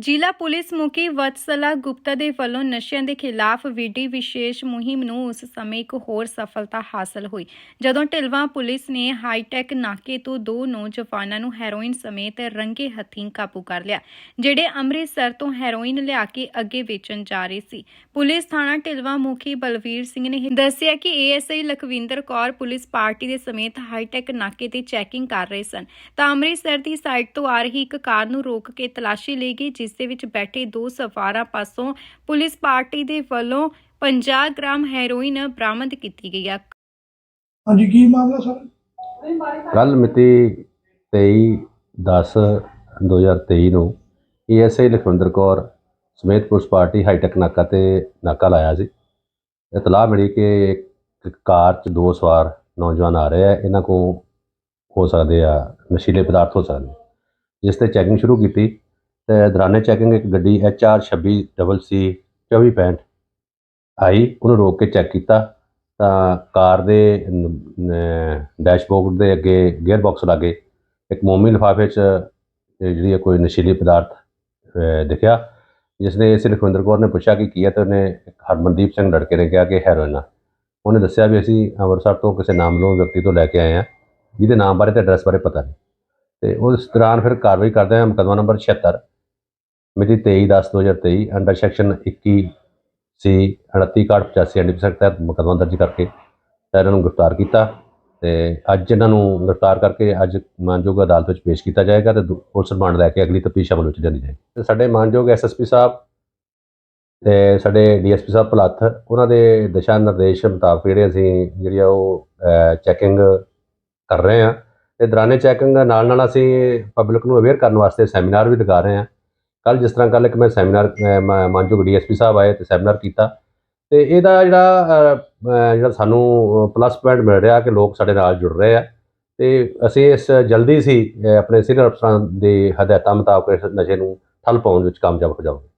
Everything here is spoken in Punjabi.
ਜ਼ਿਲ੍ਹਾ ਪੁਲਿਸ ਮੁਖੀ ਵਤਸਲਾ ਗੁਪਤਾ ਦੇ ਵੱਲੋਂ ਨਸ਼ਿਆਂ ਦੇ ਖਿਲਾਫ ਵਿਡੀ ਵਿਸ਼ੇਸ਼ ਮੁਹਿੰਮ ਨੂੰ ਉਸ ਸਮੇਂ ਇੱਕ ਹੋਰ ਸਫਲਤਾ ਹਾਸਲ ਹੋਈ। ਜਦੋਂ ਢਿਲਵਾਂ ਪੁਲਿਸ ਨੇ ਹਾਈਟੈਕ ਨਾਕੇ ਤੋਂ ਦੋ ਨੌਜਵਾਨਾਂ ਨੂੰ ਹੈਰੋਇਨ ਸਮੇਤ ਰੰਗੇ ਹੱਥੀਂ ਕਾਬੂ ਕਰ ਲਿਆ, ਜਿਹੜੇ ਅੰਮ੍ਰਿਤਸਰ ਤੋਂ ਹੈਰੋਇਨ ਲਿਆ ਕੇ ਅੱਗੇ ਵੇਚਣ ਜਾ ਰਹੇ ਸੀ। ਪੁਲਿਸ ਥਾਣਾ ਢਿਲਵਾਂ ਮੁਖੀ ਬਲਵੀਰ ਸਿੰਘ ਨੇ ਦੱਸਿਆ ਕਿ ASI Lakhwinder Kaur police party ਦੇ ਸਮੇਤ ਹਾਈਟੈਕ ਨਾਕੇ ਤੇ ਚੈਕਿੰਗ ਕਰ ਰਹੇ ਸਨ। ਤਾਂ ਅੰਮ੍ਰਿਤਸਰ ਦੀ ਸਾਈਡ ਤੋਂ ਆ ਰਹੀ ਇੱਕ ਕਾਰ ਨੂੰ ਰੋਕ ਕੇ ਤਲਾਸ਼ੀ ਲਈ ਗਈ ਜਿਸ ਦੇ ਵਿੱਚ ਬੈਠੇ ਦੋ ਸਵਾਰਾਂ ਪਾਸੋਂ ਪੁਲਿਸ ਪਾਰਟੀ ਦੇ ਵੱਲੋਂ 50 ਗ੍ਰਾਮ ਹੈਰੋਇਨ ਬਰਾਮਦ ਕੀਤੀ ਗਈ ਹੈ ਹਾਂਜੀ ਕੀ ਮਾਮਲਾ ਸਰ? ਕੱਲ ਮਿਤੀ 23 10 2023 ਨੂੰ ਏਐਸਆਈ ਲਖਵਿੰਦਰ ਕੌਰ ਸਮੇਤ ਪੁਲਿਸ ਪਾਰਟੀ ਹਾਈਟੈਕ ਨਾਕਾ ਤੇ ਨਾਕਾ ਲਾਇਆ ਸੀ। ਇਤਲਾਹ ਮਿਲੀ ਕਿ ਇੱਕ ਕਾਰ 'ਚ ਦੋ ਸਵਾਰ ਨੌਜਵਾਨ ਆ ਰਹੇ ਆ। ਇਹਨਾਂ ਕੋ ਹੋ ਸਕਦੇ ਆ ਨਸ਼ੀਲੇ ਪਦਾਰਥ ਹੋ ਸਕਦੇ ਜਿਸ ਤੇ ਚੈਕਿੰਗ ਸ਼ੁਰੂ ਕੀਤੀ ਤੇ ਦੌਰਾਨੇ ਚੈਕਿੰਗ ਇੱਕ ਗੱਡੀ HR 26 ਡਬਲ ਸੀ 2465 ਆਈ, ਉਹਨੂੰ ਰੋਕ ਕੇ ਚੈੱਕ ਕੀਤਾ, ਤਾਂ ਕਾਰ ਦੇ ਡੈਸ਼ਬੋਰਡ ਦੇ ਅੱਗੇ ਗੇਅਰ ਬਾਕਸ ਲਾਗੇ, ਇੱਕ ਮੋਮੀ ਲਿਫਾਫੇ 'ਚ ਜਿਹੜੀ ਹੈ ਕੋਈ ਨਸ਼ੀਲੀ ਪਦਾਰਥ ਦਿਖਿਆ ਜਿਸ ਨੇ ਇਸੇ ਲਖਵਿੰਦਰ ਕੌਰ ਨੇ ਪੁੱਛਿਆ ਕਿ ਕੀ ਹੈ ਤੇ ਉਹਨੇ ਹਰਮਨਦੀਪ ਸਿੰਘ ਲੜਕੇ ਨੇ ਕਿਹਾ ਕਿ ਹੈਰੋਇਨ ਆ। ਉਹਨੇ ਦੱਸਿਆ ਵੀ ਅਸੀਂ ਅੰਮ੍ਰਿਤਸਰ ਤੋਂ ਕਿਸੇ ਨਾਮਲੋ ਵਿਅਕਤੀ ਤੋਂ ਲੈ ਕੇ ਆਏ ਹਾਂ, ਜਿਹਦੇ ਨਾਮ ਬਾਰੇ ਤੇ ਐਡਰੈਸ ਬਾਰੇ ਪਤਾ ਨਹੀਂ। ਤੇ ਉਸ ਦੌਰਾਨ ਫਿਰ ਕਾਰਵਾਈ ਕਰਦੇ ਹਾਂ ਮੁਕੱਦਮਾ ਨੰਬਰ 76 ਮਿਤੀ 23 10 2023 ਅੰਡਰ ਸੈਕਸ਼ਨ 21 ਸੀ 2985 ਐਨਡੀਪੀਐਸ ਤਹਿਤ ਮੁਕੱਦਮਾ ਦਰਜ ਕਰਕੇ ਇਹਨਾਂ ਨੂੰ ਗ੍ਰਿਫਤਾਰ ਕੀਤਾ ਤੇ ਅੱਜ ਇਹਨਾਂ ਨੂੰ ਗ੍ਰਿਫਤਾਰ ਕਰਕੇ ਅੱਜ ਮਾਨਯੋਗ ਅਦਾਲਤ ਵਿੱਚ ਪੇਸ਼ ਕੀਤਾ ਜਾਏਗਾ ਤੇ ਦੂ- ਪੁਲਿਸ ਰਿਮਾਂਡ ਲੈ ਕੇ ਅਗਲੀ ਤਫਤੀਸ਼ ਅਮਲ ਵਿੱਚ ਲਿਆਂਦੀ ਜਾਏਗੀ। ਤੇ ਸਾਡੇ ਮਾਨਯੋਗ ਐਸਐਸਪੀ ਸਾਹਿਬ ਤੇ ਸਾਡੇ ਡੀਐਸਪੀ ਸਾਹਿਬ ਭਲੱਥ ਉਹਨਾਂ ਦੇ ਦਿਸ਼ਾ ਨਿਰਦੇਸ਼ ਮੁਤਾਬਕ ਜਿਹੜੇ ਅਸੀਂ, ਜਿਹੜੀ ਆ ਉਹ ਚੈਕਿੰਗ ਕਰ ਰਹੇ ਹਾਂ। ਤੇ ਦੌਰਾਨੇ ਚੈਕਿੰਗ ਨਾਲ ਨਾਲ ਅਸੀਂ ਪਬਲਿਕ ਨੂੰ ਅਵੇਅਰ ਕਰਨ ਵਾਸਤੇ ਸੈਮੀਨਾਰ ਵੀ ਲਗਾ ਰਹੇ ਹਾਂ। ਕੱਲ ਜਿਸ ਤਰ੍ਹਾਂ ਕੱਲ ਇੱਕ ਮੈਂ ਸੈਮੀਨਾਰ ਅਹ, ਮ- ਮਾਨਯੋਗ ਡੀਐਸਪੀ ਸਾਹਿਬ ਆਏ ਤੇ ਸੈਮੀਨਾਰ ਕੀਤਾ ਤੇ ਇਹਦਾ ਜਿਹੜਾ ਜਿਹੜਾ ਸਾਨੂੰ ਪਲੱਸ ਪੁਆਇੰਟ ਮਿਲ ਰਿਹਾ ਕਿ ਲੋਕ ਸਾਡੇ ਨਾਲ ਜੁੜ ਰਹੇ ਆ ਤੇ ਅਸੀਂ ਇਸ ਜਲਦੀ ਸੀ ਆਪਣੇ ਸੀਨੀਅਰ ਅਫਸਰਾਂ ਦੇ ਹਦਾਇਤਾਂ ਮੁਤਾਬਕ ਇਸ ਨਸ਼ੇ ਨੂੰ ਠੱਲ ਪਾਉਣ ਵਿੱਚ ਕਾਮਯਾਬ ਹੋ ਜਾਵਾਂਗੇ।